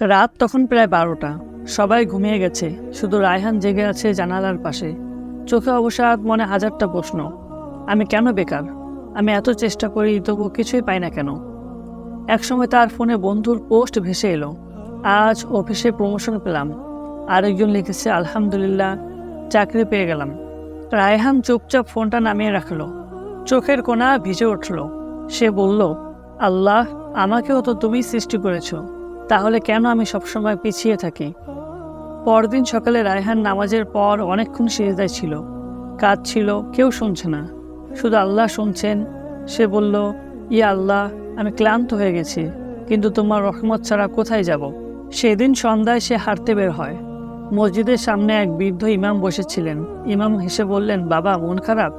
রাত তখন প্রায় বারোটা। সবাই ঘুমিয়ে গেছে, শুধু রায়হান জেগে আছে জানালার পাশে। চোখে অবসাদ মনে হাজারটা প্রশ্ন, আমি কেন বেকার? আমি এত চেষ্টা করি, তবু কিছুই পাই না কেন? একসময় তার ফোনে বন্ধুর পোস্ট ভেসে এলো। আজ অফিসে প্রমোশন পেলাম। আরেকজন লিখেছে, আলহামদুলিল্লাহ, চাকরি পেয়ে গেলাম। রায়হান চুপচাপ ফোনটা নামিয়ে রাখল। চোখের কোনা ভিজে উঠল। সে বলল, আল্লাহ, আমাকেও তো তুমি সৃষ্টি করেছ। তাহলে কেন আমি সবসময় পিছিয়ে থাকি? পরদিন সকালে রায়হান নামাজের পর অনেকক্ষণ সেজদায় ছিল। কাজ ছিল, কেউ শুনছে না। শুধু আল্লাহ শুনছেন। সে বলল, ইয়া আল্লাহ, আমি ক্লান্ত হয়ে গেছি। কিন্তু তোমার রহমত ছাড়া কোথায় যাব? সেদিন সন্ধ্যায় সে হাঁটতে বের হয়। মসজিদের সামনে এক বৃদ্ধ ইমাম বসেছিলেন। ইমাম হেসে বললেন, বাবা, মন খারাপ?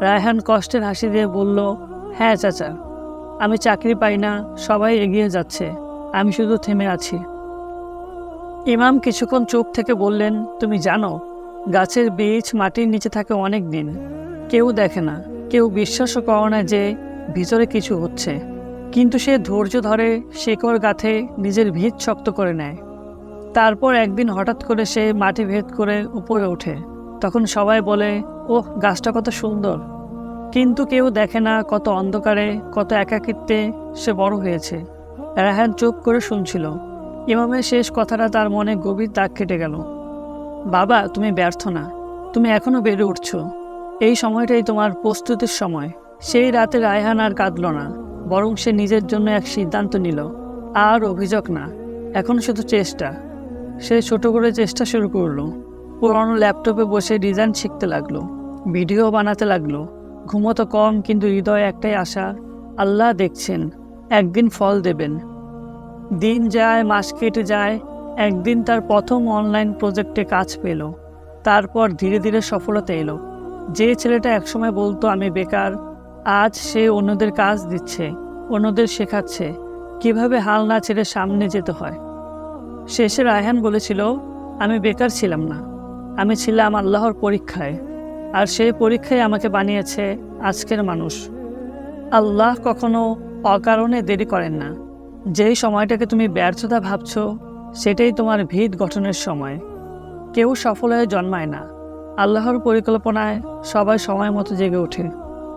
রায়হান কষ্টের হাসি দিয়ে বলল হ্যাঁ চাচা। আমি চাকরি পাই না, সবাই এগিয়ে যাচ্ছে। আমি শুধু থেমে আছি। ইমাম কিছুক্ষণ চোখ থেকে বললেন, তুমি জানো, গাছের বীজ মাটির নিচে থাকে অনেক দিন। কেউ দেখে না, কেউ বিশ্বাসও করে না যে ভিতরে কিছু হচ্ছে। কিন্তু সে ধৈর্য ধরে শেকড় গাঁথে নিজের ভিত শক্ত করে নেয়। তারপর একদিন হঠাৎ করে সে মাটি ভেদ করে উপরে ওঠে। তখন সবাই বলে, ওহ, গাছটা কত সুন্দর। কিন্তু কেউ দেখে না কত অন্ধকারে, কত একাকিত্বে সে বড় হয়েছে। রায়হান চুপ করে শুনছিল। ইমামের শেষ কথাটা তার মনে গভীর দাগ কেটে গেল। বাবা, তুমি ব্যর্থ না। তুমি এখনও বেড়ে উঠছো। এই সময়টাই তোমার প্রস্তুতির সময়। সেই রাতে রায়হান আর কাঁদল না, বরং সে নিজের জন্য এক সিদ্ধান্ত নিল। আর অভিযোগ না, এখন শুধু চেষ্টা। সে ছোট করে চেষ্টা শুরু করল। পুরনো ল্যাপটপে বসে ডিজাইন শিখতে লাগল, ভিডিও বানাতে লাগল। ঘুমতো কম, কিন্তু হৃদয়ে একটাই আশা, আল্লাহ দেখছেন। একদিন ফল দেবেন। দিন যায়, মাস কেটে যায়, একদিন তার প্রথম অনলাইন প্রজেক্টে কাজ পেল। তারপর ধীরে ধীরে সফলতা এলো। যে ছেলেটা একসময় বলতো, আমি বেকার, আজ সে অন্যদের কাজ দিচ্ছে, অন্যদের শেখাচ্ছে, কীভাবে হাল না ছেড়ে সামনে যেতে হয়? শেষে রায়হান বলেছিল, আমি বেকার ছিলাম না, আমি ছিলাম আল্লাহর পরীক্ষায়, আর সেই পরীক্ষায় আমাকে বানিয়েছে আজকের মানুষ। আল্লাহ কখনো অকারণে দেরি করেন না। যেই সময়টাকে তুমি ব্যর্থতা ভাবছ, সেটাই তোমার ভিত গঠনের সময়। কেউ সফল হয়ে জন্মায় না। আল্লাহর পরিকল্পনায় সবাই সময় মতো জেগে ওঠে।